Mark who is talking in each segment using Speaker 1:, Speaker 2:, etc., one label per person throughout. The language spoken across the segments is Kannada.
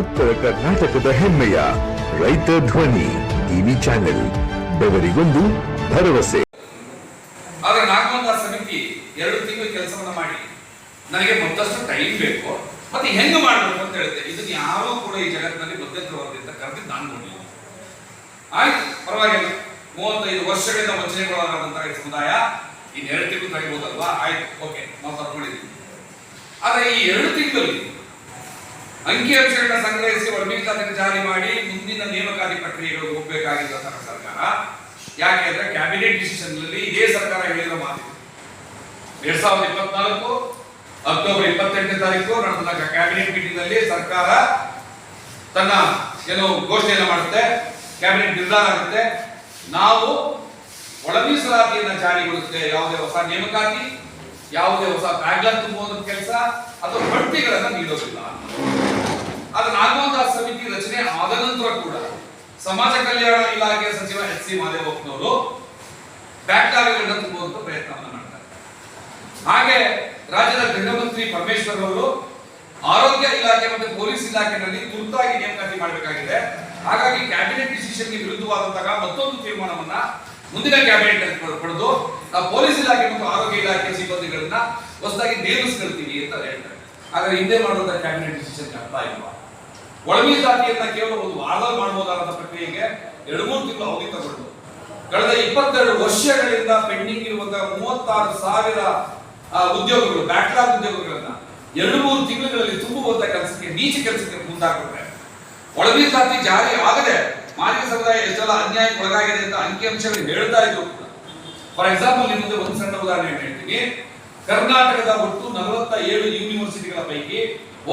Speaker 1: ಉತ್ತರ ಕರ್ನಾಟಕದ ಹೆಮ್ಮೆಯ ರೈತ ಧ್ವನಿ ಟಿವಿ ಚಾನೆಲ್, ಬೆವರಿಗೊಂದು ಭರವಸೆ.
Speaker 2: ಆದ್ರೆ ನಾಗಮಂದ ಸಮಿತಿ ಎರಡು ತಿಂಗಳು ಕೆಲಸವನ್ನ ಮಾಡಿ. ನನಗೆ ಮತ್ತಷ್ಟು ಟೈಮ್ ಬೇಕು. ಮತ್ತೆ ಹೆಂಗ್ ಮಾಡಬೇಕು ಅಂತ ಹೇಳ್ತೇನೆ. ಇದನ್ನ ಯಾರೂ ಕೂಡ ಈ ಜಗತ್ತಿನಲ್ಲಿ ಮಧ್ಯಂತರ ವರ್ಗದಿಂದ ಕರೆದಿದ್ದು ನಾನು ನೋಡಿಲ್ಲ ಆಯ್ತು, ಪರವಾಗಿಲ್ಲ. ಮೂವತ್ತೈದು ವರ್ಷಗಳಿಂದ ವಂಚನೆಗೊಳಗಾದಂತಹ ಸಮುದಾಯ ಇನ್ನೆರಡು ತಿಂಗಳು ತೆಗಿಬಹುದಲ್ವಾ ಆಯ್ತು ಓಕೆ ನಾವು ಆದ್ರೆ ಈ ಎರಡು ತಿಂಗಳಲ್ಲಿ ಅಂಕಿಅಂಶಗಳನ್ನ ಸಂಗ್ರಹಿಸಿ ವರ್ಗೀಕರಣ ಜಾರಿ ಮಾಡಿ ಮುಂದಿನ ನೇಮಕಾತಿ ಪ್ರಕ್ರಿಯೆಗಳು ನಮ್ಮ ಸರ್ಕಾರ. ಯಾಕೆ ಅಂದ್ರೆ ಕ್ಯಾಬಿನೆಟ್ ಡಿಸಿಷನ್ ಇದೇ ಸರ್ಕಾರ ಹೇಳಿದ ಮಾತು. ಎರಡ್ ಸಾವಿರದ ಇಪ್ಪತ್ನಾಲ್ಕು, ಅಕ್ಟೋಬರ್ ಇಪ್ಪತ್ತೆಂಟನೇ ತಾರೀಕು ನಡೆದ ಕ್ಯಾಬಿನೆಟ್ ಮೀಟಿಂಗ್ನಲ್ಲಿ ಸರ್ಕಾರ ತನ್ನ ಏನು ಘೋಷಣೆಯನ್ನು ಮಾಡುತ್ತೆ ಕ್ಯಾಬಿನೆಟ್ ನಿರ್ಧಾರ ಆಗುತ್ತೆ. ನಾವು ಒಳ ಮೀಸಲಾತಿಯನ್ನ ಜಾರಿಗೊಳಿಸುತ್ತೆ. ಯಾವುದೇ ಹೊಸ ನೇಮಕಾತಿ, ಯಾವುದೇ ಹೊಸ ಬ್ಯಾಗ್ಲರ್ ತುಂಬುವಂತ ಕೆಲಸ ಅಥವಾ ಬಡ್ತಿಗಳನ್ನ ನೀಡೋದಿಲ್ಲ ಆದ್ರೆ ನಾಗಮೋಹನ್ ಸಮಿತಿ ರಚನೆ ಆದ ನಂತರ ಕೂಡ ಸಮಾಜ ಕಲ್ಯಾಣ ಇಲಾಖೆ ಸಚಿವ ಎಚ್ ಸಿ ಮಾದೇವಪ್ಪನವರು ಬ್ಯಾಕ್ಲಾರಿಗಳನ್ನ ತುಂಬುವಂತ ಪ್ರಯತ್ನವನ್ನು ಮಾಡ್ತಾರೆ. ಹಾಗೆ ರಾಜ್ಯದ ಗೃಹಮಂತ್ರಿ ಪರಮೇಶ್ವರ್ ಅವರು ಆರೋಗ್ಯ ಇಲಾಖೆ ಮತ್ತು ಪೊಲೀಸ್ ಇಲಾಖೆಯಲ್ಲಿ ತುರ್ತಾಗಿ ನೇಮಕಾತಿ ಮಾಡಬೇಕಾಗಿದೆ. ಹಾಗಾಗಿ ಕ್ಯಾಬಿನೆಟ್ ಡಿಸಿಷನ್ಗೆ ವಿರುದ್ಧವಾದಂತಹ ಮತ್ತೊಂದು ತೀರ್ಮಾನವನ್ನ ಮುಂದಿನ ಕ್ಯಾಬಿನೆಟ್ ಪಡೆದು ನಾವು ಪೊಲೀಸ್ ಇಲಾಖೆ ಮತ್ತು ಆರೋಗ್ಯ ಇಲಾಖೆ ಸಿಬ್ಬಂದಿಗಳನ್ನ ಹೊಸದಾಗಿ ನೇಮಿಸ್ಕೊಳ್ತೀವಿ ಅಂತ ಹೇಳ್ತಾರೆ. ಹಾಗಾದ್ರೆ ಹಿಂದೆ ಮಾಡುವಂತಹ ಕ್ಯಾಬಿನೆಟ್ ಡಿಸಿಷನ್ ಅರ್ಥ ಇಲ್ವಾ ಒಳಮೀಸಲಾತಿಯನ್ನ ಕೇವಲ ಒಂದು ವಾರದಲ್ಲಿ ಮಾಡಬಹುದಾದ ಪ್ರಕ್ರಿಯೆಗೆ ಎರಡು, ಮೂರು ತಿಂಗಳು ಅವಧಿ ತಗೊಂಡು ಕಳೆದ ಇಪ್ಪತ್ತೆರಡು ವರ್ಷಗಳಿಂದ ಪೆಂಡಿಂಗ್ ಇರುವಂತಹ ಮೂವತ್ತಾರು ಸಾವಿರ ಉದ್ಯೋಗಗಳು ಬ್ಯಾಕ್ಲಾಗ್ ಉದ್ಯೋಗಗಳನ್ನ ಎರಡು, ಮೂರು ತಿಂಗಳುಗಳಲ್ಲಿ ತುಂಬುವಂತ ಕೆಲಸಕ್ಕೆ, ನೀಚ ಕೆಲಸಕ್ಕೆ ಮುಂದಾಗ್ಬಿಟ್ರೆ. ಜಾತಿ ಜಾರಿ ಆಗದೆ ಮಾಲಿಕ ಸಮುದಾಯ ಎಷ್ಟೆಲ್ಲ ಅನ್ಯಾಯಕ್ಕೆ ಒಳಗಾಗಿದೆ ಅಂತ ಅಂಕಿಅಂಶಗಳು ಹೇಳ್ತಾ ಇದ್ರು ಫಾರ್ ಎಕ್ಸಾಂಪಲ್ ನಿಮ್ಮ ಒಂದು ಸಣ್ಣ ಉದಾಹರಣೆ ಹೇಳ್ತೀನಿ. ಕರ್ನಾಟಕದ ಒಟ್ಟು ನಲವತ್ತ ಏಳು ಯೂನಿವರ್ಸಿಟಿಗಳ ಪೈಕಿ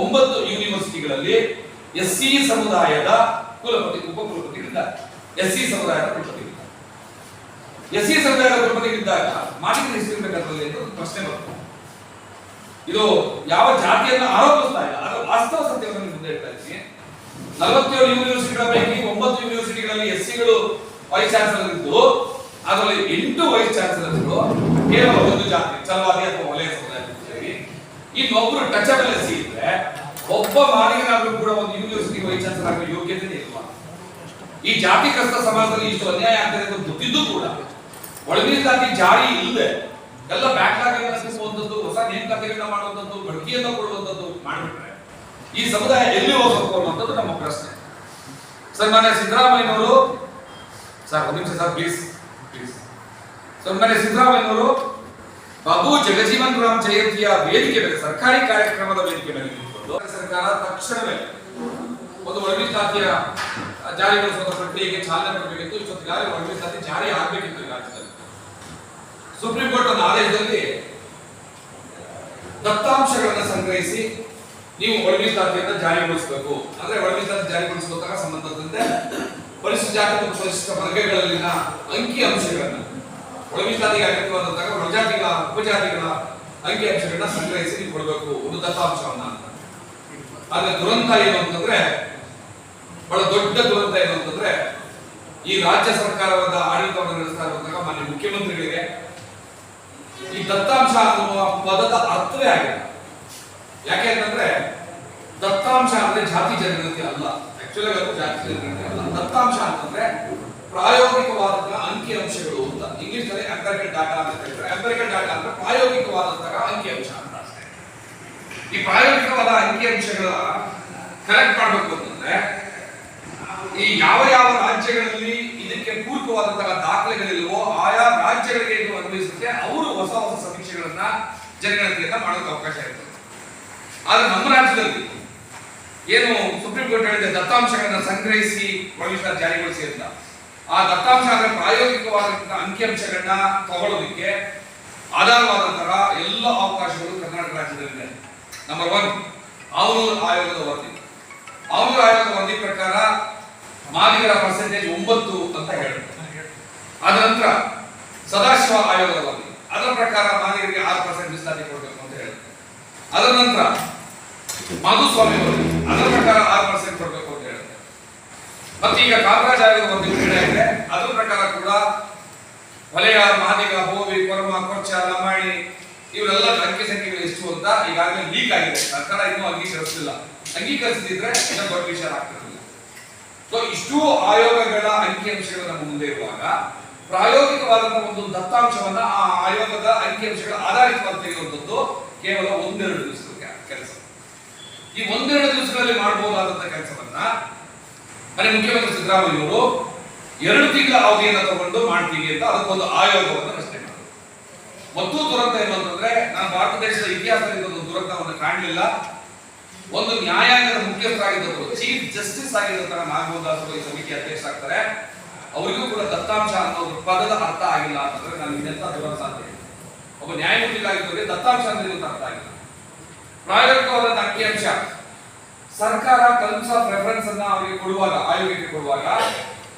Speaker 2: ಒಂಬತ್ತು ಯೂನಿವರ್ಸಿಟಿಗಳಲ್ಲಿ ಎಸ್ ಸಿ ಸಮುದಾಯದ ಕುಲಪತಿ, ಉಪಕುಲಪತಿಗಳಿದ್ದಾರೆ. ಎಸ್ ಸಿ ಸಮುದಾಯದ ಕುಲಪತಿ ಎಸ್ ಸಿ ಸಮುದಾಯದ ಕುಲಪತಿಗಳಿದ್ದಾಗ ಮಾಲಿಕರು ಎಷ್ಟಿರ್ಬೇಕಾಗ್ತದೆ ಅಂತ ಒಂದು ಪ್ರಶ್ನೆ ಬರ್ತದೆ. ಇದು ಯಾವ ಜಾತಿಯನ್ನು ಆರೋಪಿಸ್ತಾ ಇಲ್ಲ. ಅದರ ವಾಸ್ತವ ಸತ್ಯವನ್ನು ಮುಂದೆ ಹೇಳ್ತಾ ಇದ್ದೀನಿ. ನಲವತ್ತೇಳು ಯೂನಿವರ್ಸಿಟಿಗಳ ಪೈಕಿ ಒಂಬತ್ತು ಯೂನಿವರ್ಸಿಟಿಗಳಲ್ಲಿ ಎಸ್ ಸಿಗಳು ವೈಸ್ ಚಾನ್ಸಲರ್ ಇದ್ದು, ಅದರಲ್ಲಿ ಎಂಟು ವೈಸ್ ಚಾನ್ಸಲರ್ಗಳು ಕೇವಲ ಒಂದು ಜಾತಿ, ಚಲವಾದಿ ಅಥವಾ ವಲಯ ಸಮುದಾಯ ಇನ್ನೊಬ್ರು ಟಚಬಲ್ ಎಸ್ ಸಿ ಇದ್ರೆ ಒಬ್ಬ ಮಾಲಿಕನಾದ್ರೂ ಕೂಡ ಒಂದು ಯೂನಿವರ್ಸಿಟಿ ವೈಸ್ ಚಾನ್ಸಲರ್ ಆಗುವ ಯೋಗ್ಯತೆ ಇಲ್ಲ ಈ ಜಾತಿಗ್ರಸ್ತ ಸಮಾಜದಲ್ಲಿ ಇಷ್ಟು ಅನ್ಯಾಯ ಆಗ್ತದೆ ಅಂತ ಗೊತ್ತಿದ್ದು ಕೂಡ ಒಳಗಿನಿಂದಾಗಿ ಜಾರಿ ಇಲ್ಲದೆ ಎಲ್ಲ ಬ್ಯಾಕ್ಲಾಗ್ ತುಂಬಿಸುವಂಥದ್ದು ಹೊಸ ನೇಮಕಾತಿಗಳನ್ನ ಮಾಡುವಂಥದ್ದು ಬಡ್ತಿಯನ್ನ ಕೊಡುವಂಥದ್ದು ಮಾಡಿಬಿಟ್ರೆ ಈ ಸಮುದಾಯ ಎಲ್ಲಿ ಹೋಗಬೇಕು ಅನ್ನೋಂಥದ್ದು ನಮ್ಮ ಪ್ರಶ್ನೆ. ಮನೆ ಸಿದ್ದರಾಮಯ್ಯನವರು ಸರ್, ಒಂದು ನಿಮಿಷ ಸರ್ ಪ್ಲೀಸ್ ಪ್ಲೀಸ್ ಸನ್ಮಾನ್ಯ ಸಿದ್ದರಾಮಯ್ಯನವರು ಬಾಬು ಜಗಜೀವನ್ ರಾಮ್ ಜಯಂತಿಯ ವೇದಿಕೆ ಮೇಲೆ, ಸರ್ಕಾರಿ ಕಾರ್ಯಕ್ರಮದ ವೇದಿಕೆ ಮೇಲೆ ಸರ್ಕಾರ ತಕ್ಷಣವೇ ಒಂದು ಒಳಮೀಸಲಾತಿಯ ಜಾರಿಗೊಳಿಸುವ ಪ್ರಕ್ರಿಯೆಗೆ ಚಾಲನೆ ಕೊಡಬೇಕಿತ್ತು. ಇಷ್ಟೊತ್ತಿಗಾಗಲೇ ಸಾಧ್ಯ ಜಾರಿ ಆಗಬೇಕಿತ್ತು ರಾಜ್ಯದಲ್ಲಿ. ಸುಪ್ರೀಂ ಕೋರ್ಟ್ ಒಂದು ಆದೇಶದಲ್ಲಿ ದತ್ತಾಂಶಗಳನ್ನು ಸಂಗ್ರಹಿಸಿ ನೀವು ಒಳಮೀಸಲಾತಿಯನ್ನ ಜಾರಿಗೊಳಿಸಬೇಕು. ಅಂದ್ರೆ ಒಳಗಿನ ಖಾತೆ ಜಾರಿಗೊಳಿಸುವ ಸಂಬಂಧದಂತೆ ಪರಿಶಿಷ್ಟ ಜಾತಿ ಮತ್ತು ಪರಿಶಿಷ್ಟ ವರ್ಗಗಳಲ್ಲಿನ ಅಂಕಿ ಅಂಶಗಳನ್ನ ಖಾತೆಗೆ ಅಗತ್ಯವಾದಂತಹ ಪ್ರಜಾತಿಗಳ, ಉಪಜಾತಿಗಳ ಅಂಕಿ ಅಂಶಗಳನ್ನ ಸಂಗ್ರಹಿಸಿ ಕೊಡಬೇಕು. ಒಂದು ದತ್ತಾಂಶವನ್ನ ಆದ್ರೆ ದುರಂತ ಏನು ಅಂತಂದ್ರೆ, ಬಹಳ ದೊಡ್ಡ ದುರಂತ ಏನು ಅಂತಂದ್ರೆ, ಈ ರಾಜ್ಯ ಸರ್ಕಾರವಾದ ಆಡಳಿತವನ್ನು ನಡೆಸ್ತಾ ಇರುವಂತಹ ಮಾನ್ಯ ಮುಖ್ಯಮಂತ್ರಿಗಳಿಗೆ ಈ ದತ್ತಾಂಶ ಅನ್ನುವ ಪದದ ಅರ್ಥವೇ ಆಗಿದೆ ಯಾಕೆ ಅಂತಂದ್ರೆ, ದತ್ತಾಂಶ ಅಂದ್ರೆ ಜಾತಿ ಜನಗಣತಿ ಅಲ್ಲ. ಆಕ್ಚುಲಿ ಅದು ಜಾತಿ ಜನಗಣತಿ ಅಲ್ಲ. ದತ್ತಾಂಶ ಅಂತಂದ್ರೆ ಪ್ರಾಯೋಗಿಕವಾದಂತಹ ಅಂಕಿ ಅಂಶಗಳು ಅಂತ. ಇಂಗ್ಲಿಷ್ನಲ್ಲಿ ಡಾಟಾ ಅಂತ ಹೇಳ್ತಾರೆ. ಅಂಬರಿಕಲ್ ಡಾಟಾ ಅಂದ್ರೆ ಪ್ರಾಯೋಗಿಕವಾದಂತಹ ಅಂಕಿ ಅಂಶ. ಈ ಪ್ರಾಯೋಗಿಕವಾದ ಅಂಕಿ ಅಂಶಗಳ ಕಲೆಕ್ಟ್ ಮಾಡಬೇಕು ಅಂತಂದ್ರೆ, ಈ ಯಾವ ಯಾವ ರಾಜ್ಯಗಳಲ್ಲಿ ಇದಕ್ಕೆ ಪೂರಕವಾದಂತಹ ದಾಖಲೆಗಳಿಲ್ವೋ ಆಯಾ ರಾಜ್ಯಗಳಿಗೆ ಇದು ಅನ್ವಯಿಸುತ್ತೆ ಅವರು ಹೊಸ ಹೊಸ ಸಮೀಕ್ಷೆಗಳನ್ನ ಜನಗಣತಿಯನ್ನ ಮಾಡೋಕೆ ಅವಕಾಶ ಇರ್ತದೆ ಆದ್ರೆ ನಮ್ಮ ರಾಜ್ಯದಲ್ಲಿ ಏನು ಸುಪ್ರೀಂ ಕೋರ್ಟ್ ಹೇಳಿದೆ ದತ್ತಾಂಶಗಳನ್ನ ಸಂಗ್ರಹಿಸಿ ಪ್ರವೇಶ ಜಾರಿಗೊಳಿಸಿ ಅಂತ, ಆ ದತ್ತಾಂಶ ಅಂದ್ರೆ ಪ್ರಾಯೋಗಿಕವಾದಂತಹ ಅಂಕಿಅಂಶಗಳನ್ನ ತಗೊಳ್ಳೋದಕ್ಕೆ ಆಧಾರವಾದಂತಹ ಎಲ್ಲ ಅವಕಾಶಗಳು ಕರ್ನಾಟಕ ರಾಜ್ಯದಲ್ಲಿದೆ. ನಂಬರ್ ಒನ್ ಅವನೂರು ಆಯೋಗದ ವರದಿ. ಅವನೂರು ಆಯೋಗದ ವರದಿ ಪ್ರಕಾರ ಮಾದಿಗರ ಪರ್ಸೆಂಟೇಜ್ ಒಂಬತ್ತು ಅಂತ ಹೇಳುತ್ತೆ ಅದ ನಂತರ ಸದಾಶಿವ ಆಯೋಗದ ವರದಿ. ಅದರ ಪ್ರಕಾರ ಮಾದಿಗರಿಗೆ ಆರು ಪರ್ಸೆಂಟ್ ಮೀಸಲಾತಿ ಕೊಡಬೇಕು ಅಂತ ಹೇಳುತ್ತೆ ಅದರ ನಂತರ ಮಾಧುಸ್ವಾಮಿ ವರದಿ. ಅದರ ಪ್ರಕಾರ ಆರು ಪರ್ಸೆಂಟ್ ಕೊಡಬೇಕು ಅಂತ ಹೇಳುತ್ತೆ ಮತ್ತೆ ಈಗ ಕಾಮರಾಜ್ ಆಯೋಗದ ವರದಿ ಹೇಳಿದ್ರೆ ಅದರ ಪ್ರಕಾರ ಕೂಡ ವಲಯ, ಮಾದಿಗ ಹೋವಿ ಕೊರಮ, ಕೊಚ್ಚ, ಲಮಾಣಿ, ಇವರೆಲ್ಲ ಅಂಕಿ ಸಂಖ್ಯೆಗಳು ಅಂತ ಈಗಾಗಲೇ ಲೀಕ್ ಆಗಿದೆ. ಸರ್ಕಾರ ಇನ್ನೂ ಅಂಗೀಕರಿಸಲಿಲ್ಲ. ಅಂಗೀಕರಿಸದಿದ್ರೆ ಇನ್ನೂ ದೊಡ್ಡ ವಿಚಾರ ಆಗ್ತಿರಲಿಲ್ಲ. ಸೊ ಇಷ್ಟು ಆಯೋಗಗಳ ಅಂಕಿಅಂಶಗಳು ನಮ್ಮ ಮುಂದೆ ಇರುವಾಗ ಪ್ರಾಯೋಗಿಕವಾದಂತಹ ಒಂದು ದತ್ತಾಂಶವನ್ನ ಆ ಆಯೋಗದ ಅಂಕಿಅಂಶಗಳ ಆಧಾರಿತವಾಗಿ ತೆಗೆಯುವಂಥದ್ದು ಕೇವಲ ಒಂದೆರಡು ದಿವಸದ ಕೆಲಸ. ಈ ಒಂದೆರಡು ದಿವಸಗಳಲ್ಲಿ ಮಾಡಬಹುದಾದಂತಹ ಕೆಲಸವನ್ನ ಮನೆ ಮುಖ್ಯಮಂತ್ರಿ ಸಿದ್ದರಾಮಯ್ಯವರು ಎರಡು ತಿಂಗಳ ಅವಧಿಯನ್ನು ತಗೊಂಡು ಮಾಡ್ತೀವಿ ಅಂತ ಅದಕ್ಕೊಂದು ಆಯೋಗವನ್ನು ಮತ್ತು ದುರಂತ ಏನು ಅಂತಂದ್ರೆ ನಾನು ಭಾರತ ದೇಶದ ಇತಿಹಾಸದಲ್ಲಿ ಒಂದು ದುರಂತವನ್ನು ಕಾಣಲಿಲ್ಲ. ಒಂದು ನ್ಯಾಯಾಂಗದ ಮುಖ್ಯಸ್ಥರಾಗಿದ್ದವರು ಚೀಫ್ ಜಸ್ಟಿಸ್ ಆಗಿದ್ದಂತಹ ನಾಗಮೋದಾಸರು ಈ ಸಮಿತಿ ಅಧ್ಯಕ್ಷ ಆಗ್ತಾರೆ. ಅವರಿಗೂ ಕೂಡ ದತ್ತಾಂಶ ಅನ್ನೋ ಪದದ ಅರ್ಥ ಆಗಿಲ್ಲ ಅಂತಂದ್ರೆ ನಾನು ಇದೆಂತ ದುರಂತ ಹೇಳಿ. ಒಬ್ಬ ನ್ಯಾಯಮೂರ್ತಿಗಳಾಗಿದ್ದವರಿಗೆ ದತ್ತಾಂಶ ಅನ್ನೋದು ಅರ್ಥ ಆಗಿಲ್ಲ. ಪ್ರಾಯೋಗಿಕವಾದ ಅಂಕಿಅಂಶ ಸರ್ಕಾರ ಟರ್ಮ್ಸ್ ಆಫ್ ರೆಫರೆನ್ಸ್ ಅನ್ನ ಅವರಿಗೆ ಕೊಡುವಾಗ, ಆಯೋಗಕ್ಕೆ ಕೊಡುವಾಗ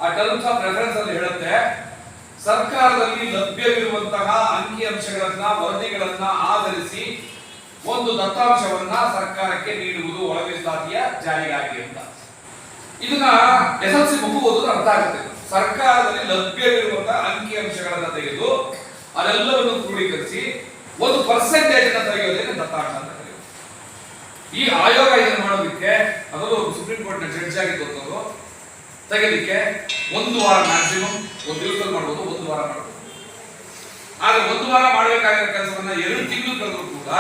Speaker 2: ಆ ಟರ್ಮ್ಸ್ ಆಫ್ ರೆಫರೆನ್ಸ್ ಅಲ್ಲಿ ಹೇಳುತ್ತೆ ಸರ್ಕಾರದಲ್ಲಿ ಲಭ್ಯವಿರುವಂತಹ ಅಂಕಿಅಂಶಗಳನ್ನ ವರದಿಗಳನ್ನ ಆಧರಿಸಿ ಒಂದು ದತ್ತಾಂಶವನ್ನ ಸರ್ಕಾರಕ್ಕೆ ನೀಡುವುದು ಒಳಮೀಸಲಾತಿಯ ಜಾರಿಗಾಗಿ ಅಂತ. ಇದನ್ನ ಎಸ್ ಎಲ್ ಸಿ ಮುಗುವುದು ಅರ್ಥ ಆಗುತ್ತೆ. ಸರ್ಕಾರದಲ್ಲಿ ಲಭ್ಯವಿರುವಂತಹ ಅಂಕಿಅಂಶಗಳನ್ನ ತೆಗೆದು ಅದೆಲ್ಲವನ್ನು ಕ್ರೋಢೀಕರಿಸಿ ಒಂದು ಪರ್ಸೆಂಟೇಜ್ ಅನ್ನ ತೆಗೆಯೋದೇನೆ ದತ್ತಾಂಶ ಅಂತ ಈ ಆಯೋಗ ಇದನ್ನು ಮಾಡೋದಕ್ಕೆ ಅದರಲ್ಲೂ ಸುಪ್ರೀಂ ಕೋರ್ಟ್ನ ಜಡ್ಜ್ ಆಗಿದ್ದವರು ತೆಗೆದಕ್ಕೆ ಒಂದು ವಾರ ಮ್ಯಾಕ್ಸಿಮಮ್ ಒಂದು ದಿವಸದಲ್ಲಿ ಮಾಡ್ಬೋದು, ಒಂದು ವಾರ ಮಾಡ್ಬೋದು. ಆದ್ರೆ ಒಂದು ವಾರ ಮಾಡಬೇಕಾಗಿರೋ ಕೆಲಸವನ್ನ ಎರಡು ತಿಂಗಳು ಕಳೆದ್ರು ಕೂಡ